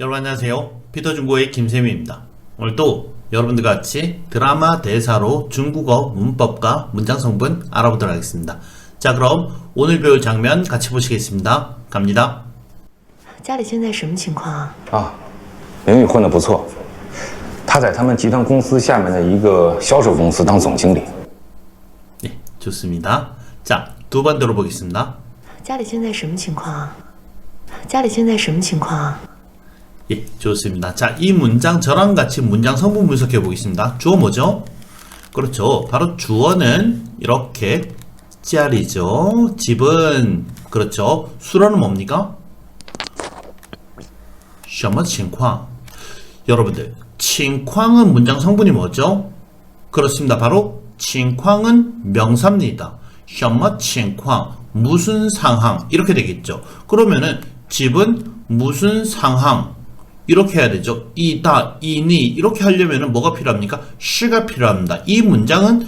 여러분 안녕하세요. 피터중국의 김세미입니다. 오늘도 여러분들과 같이 드라마 대사로 중국어 문법과 문장 성분 알아보도록 하겠습니다. 자 그럼 오늘 배울 장면 같이 보시겠습니다. 갑니다. 家里现在什么情况啊？啊，明宇混得不错，他在他们集团公司下面的一个销售公司当总经理。 네, 좋습니다. 자, 두 번 들어보겠습니다. 家里现在什么情况啊？家里现在什么情况啊？ 예, 좋습니다. 자, 이 문장 저랑 같이 문장 성분 분석해 보겠습니다. 주어 뭐죠? 그렇죠. 바로 주어는 이렇게 짤이죠. 집은 그렇죠. 수로는 뭡니까? 什么情况? 여러분들, 情况은 문장 성분이 뭐죠? 그렇습니다. 바로 情况은 명사입니다. 什么情况? 무슨 상황 이렇게 되겠죠. 그러면은 집은 무슨 상황 이렇게 해야 되죠. 이다, 이니 이렇게 하려면은 뭐가 필요합니까? 시가 필요합니다. 이 문장은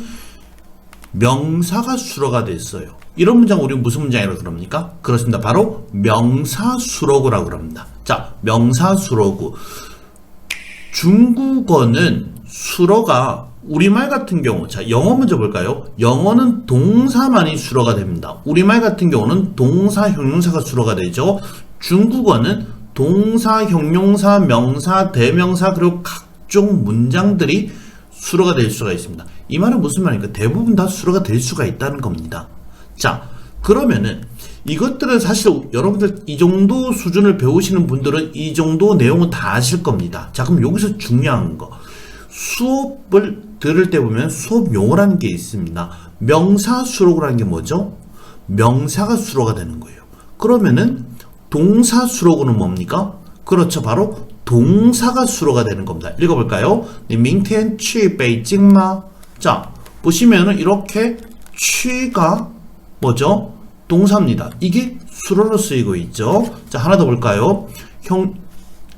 명사가 수로가 됐어요. 이런 문장 우리 무슨 문장이라고 그럽니까? 그렇습니다. 바로 명사 수로구라고 그럽니다. 자, 명사 수로구. 중국어는 수로가 우리말 같은 경우, 자, 영어 먼저 볼까요? 영어는 동사만이 수로가 됩니다. 우리말 같은 경우는 동사, 형용사가 수로가 되죠. 중국어는 동사, 형용사, 명사, 대명사, 그리고 각종 문장들이 수로가 될 수가 있습니다. 이 말은 무슨 말입니까? 대부분 다 수로가 될 수가 있다는 겁니다. 자, 그러면은 이것들은 사실 여러분들 이 정도 수준을 배우시는 분들은 이 정도 내용은 다 아실 겁니다. 자, 그럼 여기서 중요한 거. 수업을 들을 때 보면 수업 용어라는 게 있습니다. 명사 수록이라는 게 뭐죠? 명사가 수로가 되는 거예요. 그러면은 동사 수로구는 뭡니까? 그렇죠. 바로 동사가 수로가 되는 겁니다. 읽어볼까요? 네, 밍텐 취 베이징마. 자, 보시면은 이렇게 취가 뭐죠? 동사입니다. 이게 수로로 쓰이고 있죠. 자, 하나 더 볼까요? 형,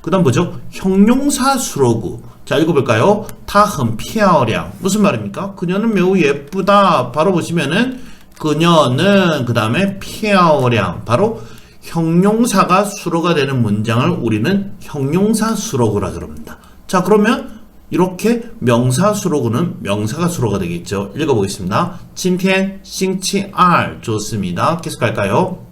그 다음 뭐죠? 형용사 수로구. 자, 읽어볼까요? 다흠 피아어량. 무슨 말입니까? 그녀는 매우 예쁘다. 바로 보시면은 그녀는 그 다음에 피아어량. 바로 형용사가 수로가 되는 문장을 우리는 형용사 수로구라 그럽니다. 자, 그러면 이렇게 명사 수로구는 명사가 수로가 되겠죠. 읽어보겠습니다. 今天星期二 좋습니다. 계속 갈까요?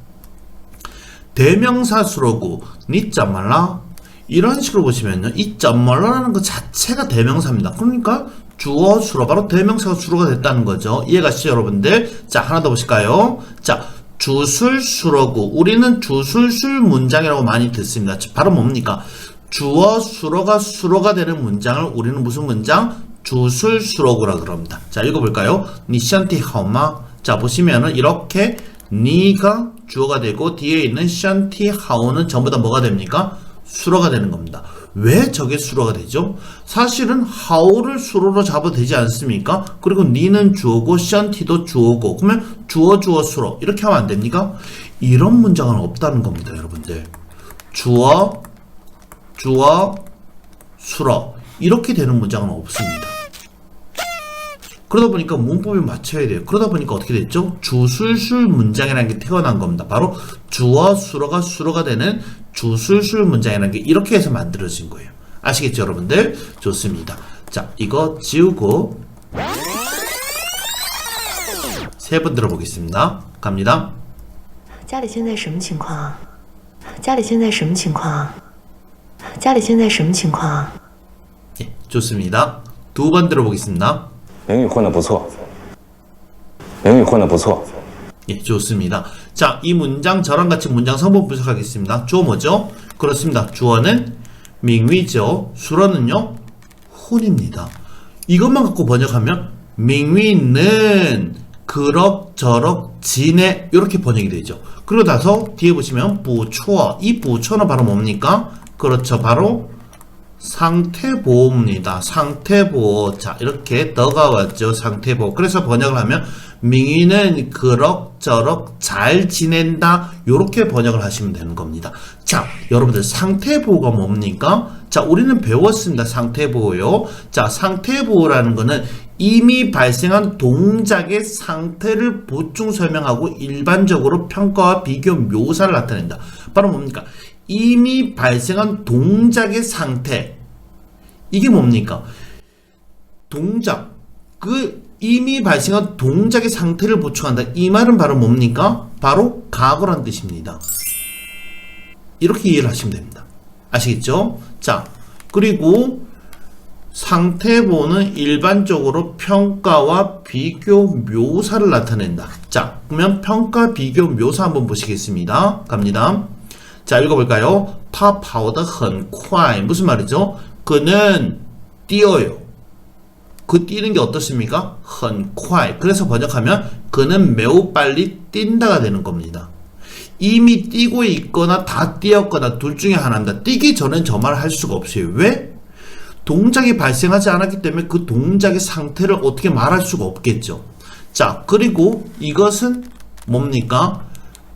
대명사 수로구 니 짬말라 이런 식으로 보시면요. 이 짬말라라는 것 자체가 대명사입니다. 그러니까 주어 수로 바로 대명사가 수로가 됐다는 거죠. 이해가시죠, 여러분들? 자, 하나 더 보실까요? 자, 주술 수로구 우리는 주술술 문장이라고 많이 듣습니다. 바로 뭡니까? 주어 수로가 수로가 되는 문장을 우리는 무슨 문장? 주술 수로구라 그럽니다. 자, 읽어볼까요? 니샨티 하오마. 자, 보시면은 이렇게 니가 주어가 되고 뒤에 있는 샨티 하오는 전부 다 뭐가 됩니까? 수로가 되는 겁니다. 왜 저게 수로가 되죠? 사실은 하오를 수로로 잡아도 되지 않습니까? 그리고 니는 주어고 샨티도 주어고 그러면 주어 주어 수로 이렇게 하면 안 됩니까? 이런 문장은 없다는 겁니다, 여러분들. 주어 주어 수로 이렇게 되는 문장은 없습니다. 그러다 보니까 문법에 맞춰야 돼요. 그러다 보니까 어떻게 됐죠? 주술술 문장이라는 게 태어난 겁니다. 바로 주어 수로가 수로가 되는 주술술 문장이라는 게 이렇게 해서 만들어진 거예요. 아시겠죠, 여러분들? 좋습니다. 자, 이거 지우고 세 번 들어보겠습니다. 갑니다. 家里现在什么情况啊？家里现在什么情况啊？家里现在什么情况啊？ 예, 좋습니다. 두 번 들어보겠습니다. 明宇混得不错，明宇混得不错。 예, 좋습니다. 자, 이 문장 저랑 같이 문장 성분 분석하겠습니다. 주어 뭐죠? 그렇습니다. 주어는 밍위죠. 수로는요? 혼입니다. 이것만 갖고 번역하면 밍위는 그럭저럭 지내 이렇게 번역이 되죠. 그리고 나서 뒤에 보시면 부초어 이 부초는 바로 뭡니까? 그렇죠. 바로 상태보호입니다. 상태보호. 자, 이렇게 더가 왔죠. 상태보호. 그래서 번역을 하면 민희는 그럭저럭 잘 지낸다. 요렇게 번역을 하시면 되는 겁니다. 자, 여러분들 상태보호가 뭡니까? 자, 우리는 배웠습니다. 상태보호요. 자, 상태보호라는 거는 이미 발생한 동작의 상태를 보충 설명하고 일반적으로 평가와 비교 묘사를 나타낸다. 바로 뭡니까? 이미 발생한 동작의 상태. 이게 뭡니까? 동작. 그 이미 발생한 동작의 상태를 보충한다. 이 말은 바로 뭡니까? 바로 과거란 뜻입니다. 이렇게 이해를 하시면 됩니다. 아시겠죠? 자, 그리고 상태보는 일반적으로 평가와 비교 묘사를 나타낸다. 자, 그러면 평가 비교 묘사 한번 보시겠습니다. 갑니다. 자, 읽어볼까요? 他跑得很快 무슨 말이죠? 그는 뛰어요. 그 뛰는 게 어떻습니까? 很快. 그래서 번역하면 그는 매우 빨리 뛴다가 되는 겁니다. 이미 뛰고 있거나 다 뛰었거나 둘 중에 하나입니다. 뛰기 전엔 저 말을 할 수가 없어요. 왜? 동작이 발생하지 않았기 때문에 그 동작의 상태를 어떻게 말할 수가 없겠죠. 자, 그리고 이것은 뭡니까?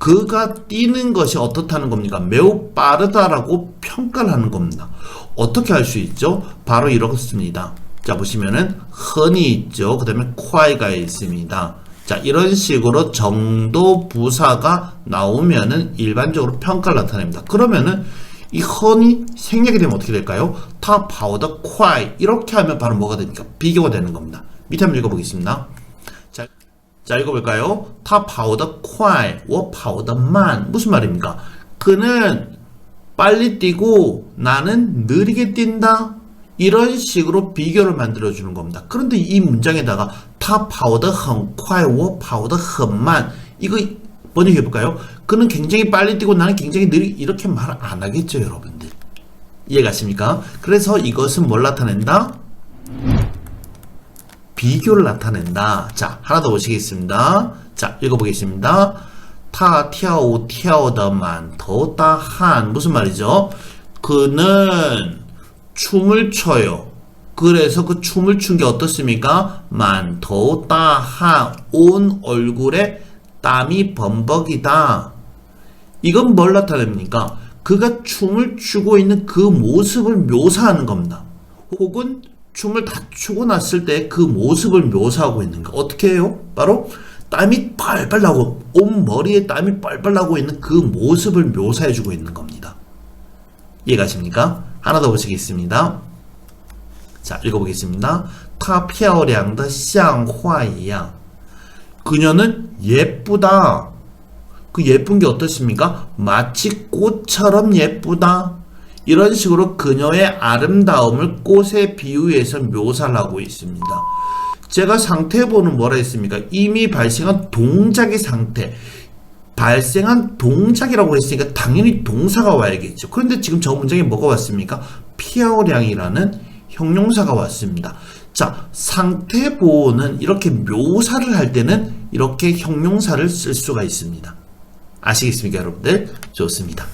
그가 뛰는 것이 어떻다는 겁니까? 매우 빠르다라고 평가를 하는 겁니다. 어떻게 할 수 있죠? 바로 이렇습니다. 자, 보시면은 흔히 있죠. 그 다음에 콰이가 있습니다. 자, 이런 식으로 정도 부사가 나오면은 일반적으로 평가를 나타냅니다. 그러면은 이 헌이 생략이 되면 어떻게 될까요? 타 파우더 콰이 이렇게 하면 바로 뭐가 됩니까? 비교가 되는 겁니다. 밑에 한번 읽어보겠습니다. 자, 자 읽어볼까요? 타 파우더 콰이, 워 파우더 만 무슨 말입니까? 그는 빨리 뛰고 나는 느리게 뛴다. 이런 식으로 비교를 만들어주는 겁니다. 그런데 이 문장에다가 타 파우더 很快, 워 파우더 很慢 이거 번역해볼까요? 그는 굉장히 빨리 뛰고 나는 굉장히 느리 이렇게 말 안 하겠죠 여러분들 이해가십니까? 그래서 이것은 뭘 나타낸다? 비교를 나타낸다. 자, 하나 더 보시겠습니다. 자, 읽어보겠습니다. 타, 티아오, 티아오더만, 더다, 한. 무슨 말이죠? 그는 춤을 춰요. 그래서 그 춤을 춘 게 어떻습니까? 만, 더, 다, 한. 온 얼굴에 땀이 범벅이다. 이건 뭘 나타냅니까? 그가 춤을 추고 있는 그 모습을 묘사하는 겁니다. 혹은 춤을 다 추고 났을 때 그 모습을 묘사하고 있는 거. 어떻게 해요? 바로 땀이 빨빨 나고 온 머리에 땀이 빨빨 나고 있는 그 모습을 묘사해주고 있는 겁니다. 이해가십니까? 하나 더 보시겠습니다. 자, 읽어보겠습니다. 她漂亮的像画一样. 그녀는 예쁘다. 그 예쁜 게 어떻습니까? 마치 꽃처럼 예쁘다. 이런 식으로 그녀의 아름다움을 꽃에 비유해서 묘사를 하고 있습니다. 제가 상태보는 뭐라 했습니까? 이미 발생한 동작의 상태. 발생한 동작이라고 했으니까 당연히 동사가 와야겠죠. 그런데 지금 저 문장에 뭐가 왔습니까? 피어량이라는 형용사가 왔습니다. 자, 상태 보호는 이렇게 묘사를 할 때는 이렇게 형용사를 쓸 수가 있습니다. 아시겠습니까, 여러분들? 좋습니다.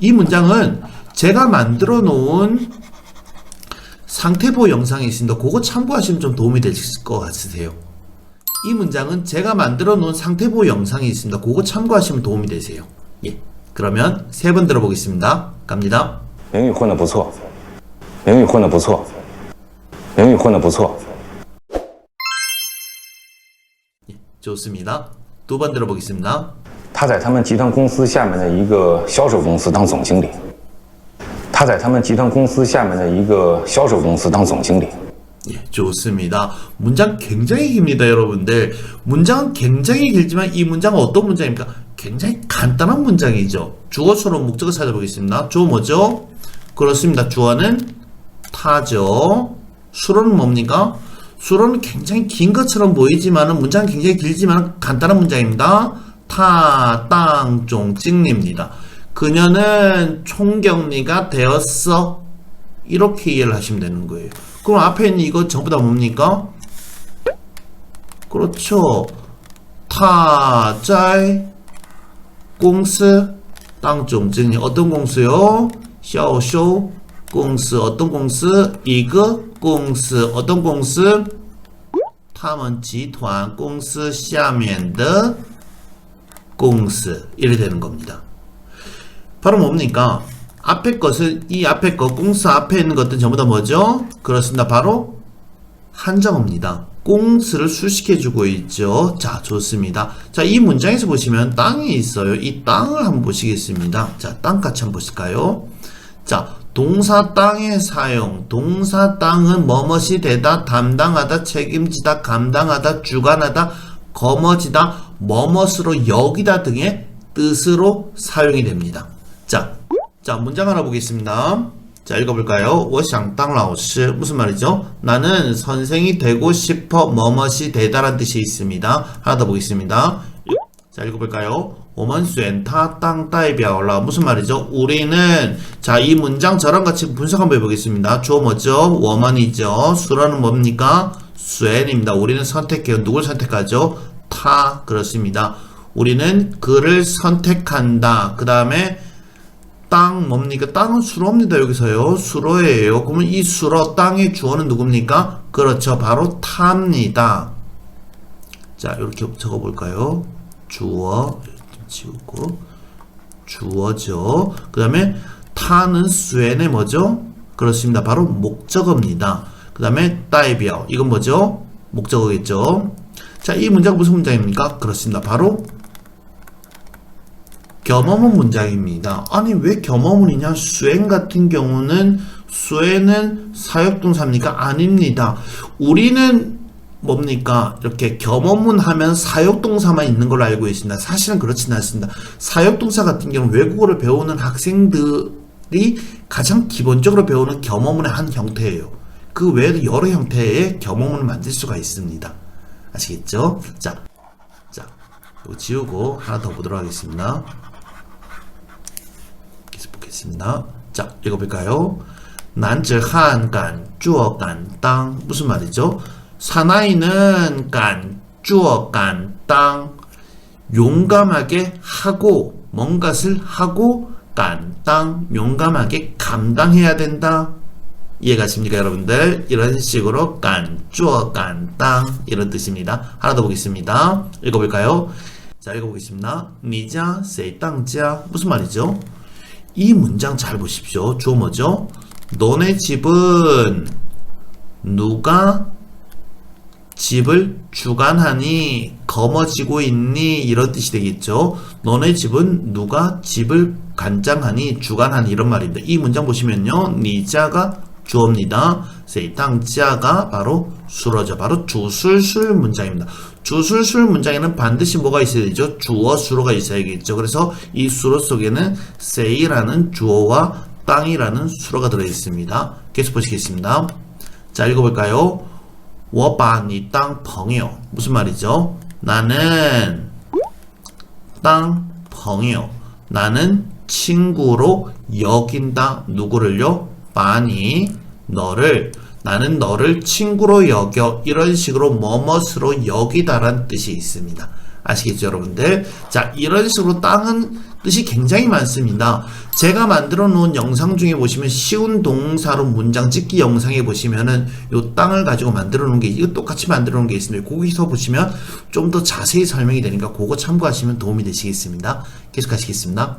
이 문장은 제가 만들어 놓은 상태보 영상이 있습니다. 그거 참고하시면 좀 도움이 되실 것 같으세요. 이 문장은 제가 만들어 놓은 상태보 영상이 있습니다. 그거 참고하시면 도움이 되세요. 예. 그러면 세 번 들어보겠습니다. 갑니다. 英语混得不错，英语混得不错，英语混得不错。 좋습니다. 두 번 들어보겠습니다. 他在他们集团公司下面的一个销售公司当总经理。 他在他们集团公司下面的一个销售公司当总经理。 예, 좋습니다. 문장 굉장히 깁니다, 여러분들. 문장은 굉장히 길지만 이 문장은 어떤 문장입니까? 굉장히 간단한 문장이죠. 주어, 수로, 목적을 찾아보겠습니다. 주어 뭐죠? 그렇습니다. 주어는 타죠. 수로는 뭡니까? 수로는 굉장히 긴 것처럼 보이지만은 문장은 굉장히 길지만 간단한 문장입니다. 타, 땅, 종, 찍립니다. 그녀는 총경리가 되었어. 이렇게 이해를 하시면 되는 거예요. 그럼 앞에 있는 이거 전부 다 뭡니까? 그렇죠. 타자이 공스 땅种经理 어떤 공수요? 销售 공스 어떤 공스? 이거 공스 어떤 공스? 他们集团公司下面的公司 이래 되는 겁니다. 바로 뭡니까? 앞에 것을 이 앞에 것 공스 앞에 있는 것들 전부 다 뭐죠? 그렇습니다. 바로 한정어입니다. 꽁스를 수식해주고 있죠. 자, 좋습니다. 자, 이 문장에서 보시면 땅이 있어요. 이 땅을 한번 보시겠습니다. 자, 땅 같이 한번 보실까요? 자, 동사 땅의 사용. 동사 땅은 뭐뭇이 되다, 담당하다, 책임지다, 감당하다, 주관하다, 거머지다, 뭐뭇으로 여기다 등의 뜻으로 사용이 됩니다. 자, 자, 문장 하나 보겠습니다. 자, 읽어볼까요? 我想当老师 무슨 말이죠? 나는 선생이 되고 싶어 뭐뭇이 되다란 뜻이 있습니다. 하나 더 보겠습니다. 자, 읽어볼까요? 我们选他当代表了 무슨 말이죠? 우리는 자, 이 문장 저랑 같이 분석 한번 해보겠습니다. 주어 뭐죠? 我们이죠. 수라는 뭡니까? 选입니다. 우리는 선택해요. 누굴 선택하죠? 타 그렇습니다. 우리는 그를 선택한다. 그 다음에 땅 뭡니까? 땅은 수로입니다. 여기서요. 수로예요. 그러면 이 수로 땅의 주어는 누굽니까? 그렇죠. 바로 탑니다. 자, 이렇게 적어 볼까요? 주어 좀 지우고 주어죠. 그다음에 타는 수엔의 뭐죠? 그렇습니다. 바로 목적어입니다. 그다음에 따이비어 이건 뭐죠? 목적어겠죠. 자, 이 문장 무슨 문장입니까? 그렇습니다. 바로 겸허문 문장입니다. 아니 왜 겸허문이냐? 수행 같은 경우는 수행은 사역동사입니까? 아닙니다. 우리는 뭡니까? 이렇게 겸허문 하면 사역동사만 있는 걸로 알고 있습니다. 사실은 그렇지는 않습니다. 사역동사 같은 경우는 외국어를 배우는 학생들이 가장 기본적으로 배우는 겸허문의 한 형태예요. 그 외에도 여러 형태의 겸허문을 만들 수가 있습니다. 아시겠죠? 자, 자, 이거 지우고 하나 더 보도록 하겠습니다. 계속 보겠습니다. 자, 읽어볼까요? 난즈한 간, 주어 간, 땅. 무슨 말이죠? 사나이는 간, 주어 간, 땅. 용감하게 하고, 뭔가를 하고, 간, 땅. 용감하게 감당해야 된다. 이해가십니까, 여러분들? 이런 식으로 간, 주어, 간, 땅. 이런 뜻입니다. 하나 더 보겠습니다. 읽어볼까요? 자, 읽어보겠습니다. 니자, 세이, 땅자. 무슨 말이죠? 이 문장 잘 보십시오. 주어 뭐죠? 너네 집은 누가 집을 주관하니 거머쥐고 있니 이런 뜻이 되겠죠. 너네 집은 누가 집을 관장하니 주관하니 이런 말입니다. 이 문장 보시면요. 니자가 주어입니다. 세이땅자가 바로 수로죠. 바로 주술술 문장입니다. 주술술 문장에는 반드시 뭐가 있어야 되죠? 주어 수로가 있어야겠죠. 그래서 이 수로 속에는 세이라는 주어와 땅이라는 수로가 들어 있습니다. 계속 보시겠습니다. 자, 읽어볼까요? 我把你当朋友 무슨 말이죠? 나는 땅朋友 나는 친구로 여긴다 누구를요? 많이 너를 나는 너를 친구로 여겨 이런 식으로 뭐뭇으로 여기다란 뜻이 있습니다. 아시겠죠, 여러분들? 자, 이런 식으로 땅은 뜻이 굉장히 많습니다. 제가 만들어 놓은 영상 중에 보시면 쉬운 동사로 문장 찍기 영상에 보시면은 요 땅을 가지고 만들어 놓은 게 이거 똑같이 만들어 놓은 게 있습니다. 거기서 보시면 좀 더 자세히 설명이 되니까 그거 참고하시면 도움이 되시겠습니다. 계속 하시겠습니다.